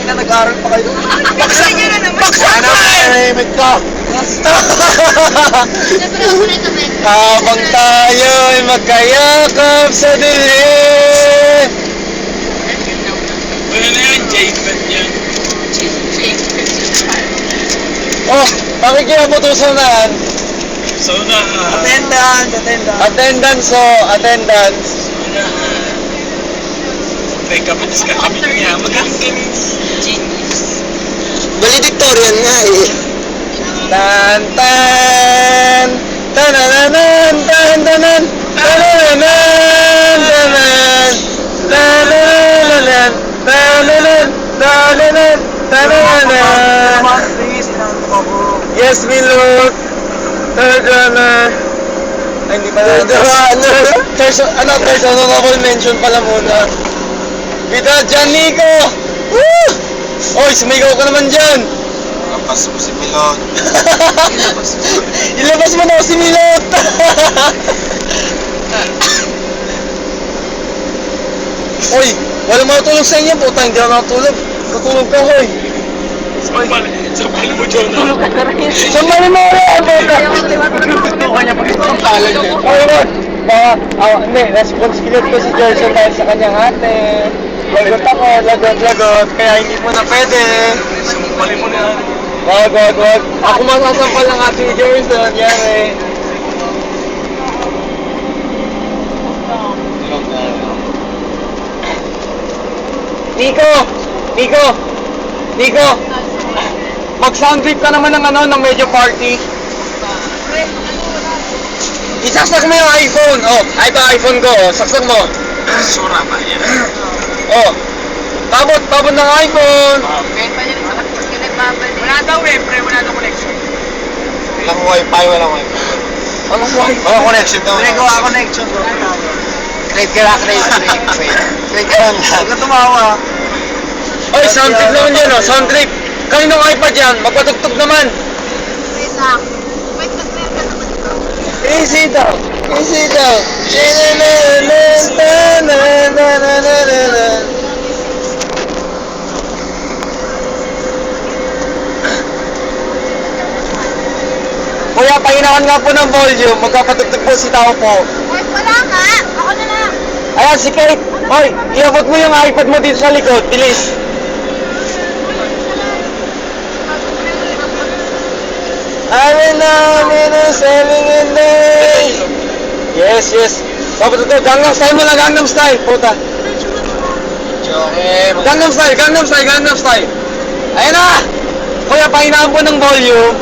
Ina, nag-aaral pa kayo. Baksa niya na naman. Baksa na! Nahimik ka! Habang tayo'y magkayakap sa dilim. Wala na yun, Jake. Ba't oh, yan? Oh, pakikiabutusanan. Saunahan. Attendance, attendance. Attendance, oh, attendance. Saunahan patis ka kami niya. Magaling kami. Valedictorian nga eh. Tan tan tanananan tan tanan tanananan tanan tanananan tananan tananan tananan Yes, my lord. Third runner. Ay, hindi pala. Third runner. Third, ano, third honorable mention pala muna. Pita, dyan, Nico! Woo! Oy, sumigaw ka naman dyan! Kapas mo si Milot. Ilabas mo na ako si Milot! Oy, wala matulog sa inyo, puta, hindi ako nakatulog. Natulog ka, hoy. Sampal. Sampal mo, Jonah. Sambali mo ako, puta! Gusto ka niya pag sampalan niya. Oy, Rod! Baka, ah, hindi, responsibility ko si dahil sa kanyang ate. Lagot ako, lagot, lagot, kaya hindi mo na pwede. Sampalin mo na. Wag, wag, wag. Ako masasampal ng ate ni Gerson, yan eh. Nico! Nico! Nico! Mag-sound trip ka naman ng ano, ng medyo party. Isaksak mo yung iPhone. Oh, ay ito iPhone ko. Oh. Saksak mo. Sura pa yan. Oh. Tabot, tabot ng iPhone. Wala daw eh, pre. Wala daw connection. Walang wifi, walang wifi. Walang wifi. Walang connection daw. Ginagawa connection bro. Trade ka lang, trade. Trade ka lang. Huwag ka tumawa. Oy, sound trip naman yan, oh. Sound trip. Kaninong iPad yan? Magpatugtog naman. Wait lang. Wait, nag-trade ka naman ikaw. Easy daw. Easy daw. Easy daw. Kuya, pahinawan nga po ng volume. Magpapatugtog po si tao po. Wait, wala nga. Ako na lang. Ayan, si Kate. Hoy, iabot mo yung iPad mo dito sa likod. Bilis. I'm in a selling in day. Yes, yes. Ito, Gangnam Style mo lang, Gangnam Style. Puta. Gangnam Style, Gangnam Style, Gangnam Style. Ayan na! Kuya, pahinaan po ng volume.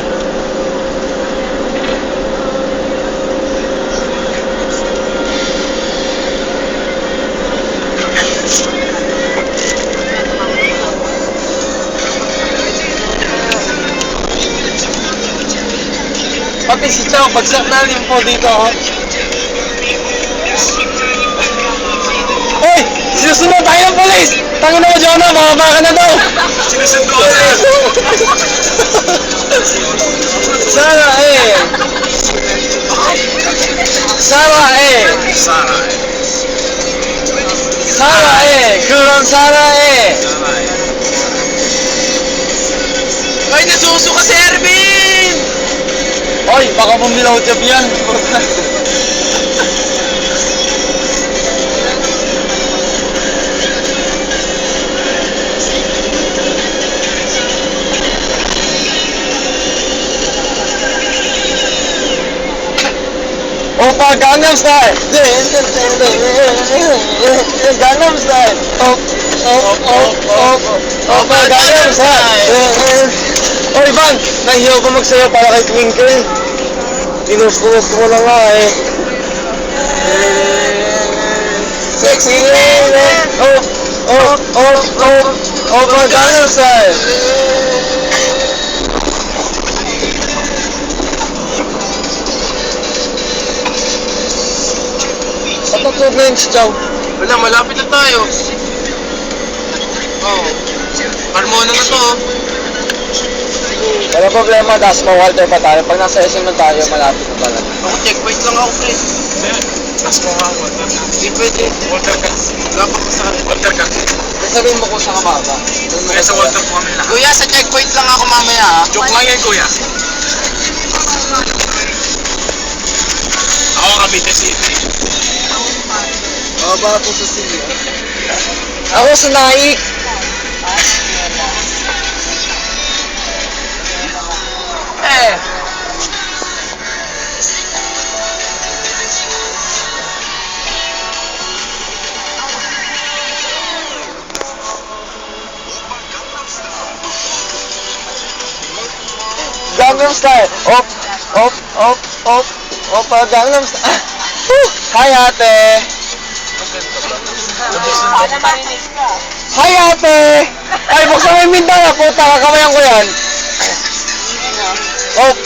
Pati si Chow, bagsak namin po dito. Oh. Hoy! Sinusunod tayo ng polis! Tango na mo, Jonah! Mababa ka na daw! Sinusundo Sara eh! Sara eh! Sara eh. Sara eh! Eh! Baka bumilaw job yan. Opa, Gangnam Style! Gangnam Style! Op, op, op, op, Opa, Gangnam Style! Oh, Ivan! Nahiyaw ko magsayaw para kay Twinkle. Ginusto-gusto mo na nga eh. Sexy lady! Oh, oh, oh, oh, Opa, Gangnam Style! Patutog na yung chow. Wala, malapit na tayo. Oh. Harmona na to. Wala problema, das mo Walter pa tayo. Pag nasa SM na tayo, malapit na pala. Ako, checkpoint lang ako, pre. Tapos mo nga, Walter. Hindi pwede. Walter ka. Wala pa ka sa akin. Walter ka. sabihin mo kung saan ka baba. Doon mo Kaya sa Walter po kami lahat. Kuya, sa checkpoint lang ako mamaya ha. Joke lang yan, kuya. Ako Cavite City. Baba po sa Silya. Ako sa Naik. Gangnam Style. Op, op, op, op. Opa, Gangnam Style. Ah, whew. Hi, ate. Hi, ate. Ay, buksan mo yung bintana. Puta, kakamayan ko yan. Op,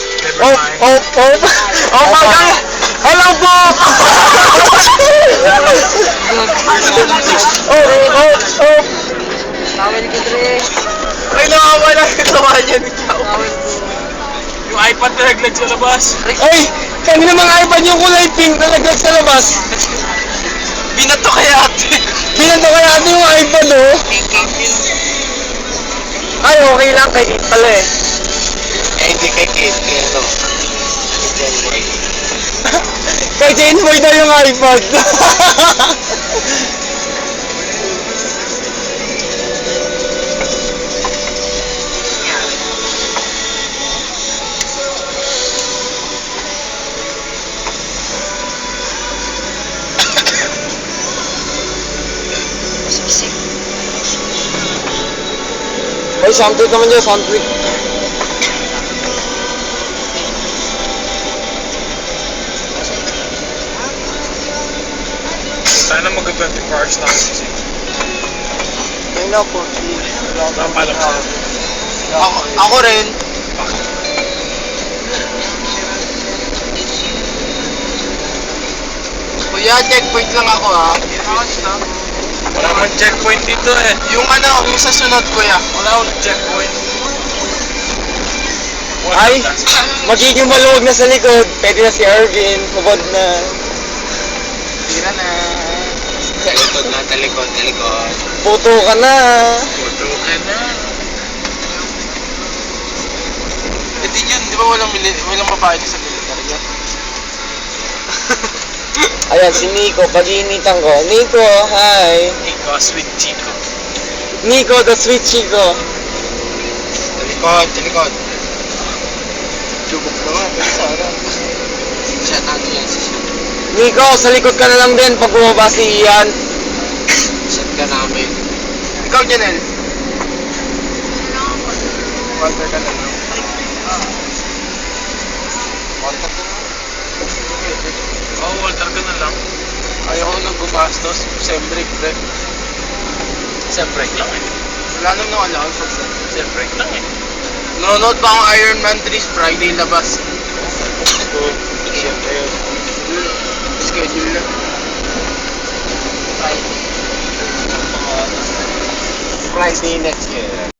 op, op, op. naglag sa labas. Ay, kanina mga iPad yung kulay pink na naglag sa labas. Binato kaya ate. Binanto kaya natin yung iPad, oh. Ay, okay lang. Kay Kate pala eh. Eh, hindi kay Kate. Kay ano. Kay Jane Boy daw yung iPad. Ay, soundtrack naman dyan, soundtrack. Sana mag-24 hours na kasi. Ayun na po. Napalam sa Ako, ako rin. Kuya, checkpoint lang ako ha. Wala man checkpoint dito eh. Yung ano, yung sa sunod kuya. Wala akong checkpoint. Wala Ay, magiging maluwag na sa likod. Pwede na si Ervin. Hubad na. Tira na. Talikod na, talikod, talikod. Puto ka na. Puto ka na. Eh di yun, di ba walang, mili- walang babae sa military yan? Ayan, si Nico. Pag-iinitan ko. Nico, hi. Ikaw, sweet chico. Nico, the sweet chico. Talikod, talikod. Lubog naman. Sana. Siya natin yan, si Siya. Nico, sa likod ka na lang din pag bumaba si Ian. Set ka namin. Ikaw, Janel. Counter ka na lang. Contact ka Oo, oh, Walter ka na lang. Ayaw ko nagbugastos. Sem break, pre. Sem break lang eh. Wala nang allowance sa set. Sem break lang eh. Nanonood pa akong Iron Man 3 Friday labas. Siyempre yun. Schedule lang. Friday next year.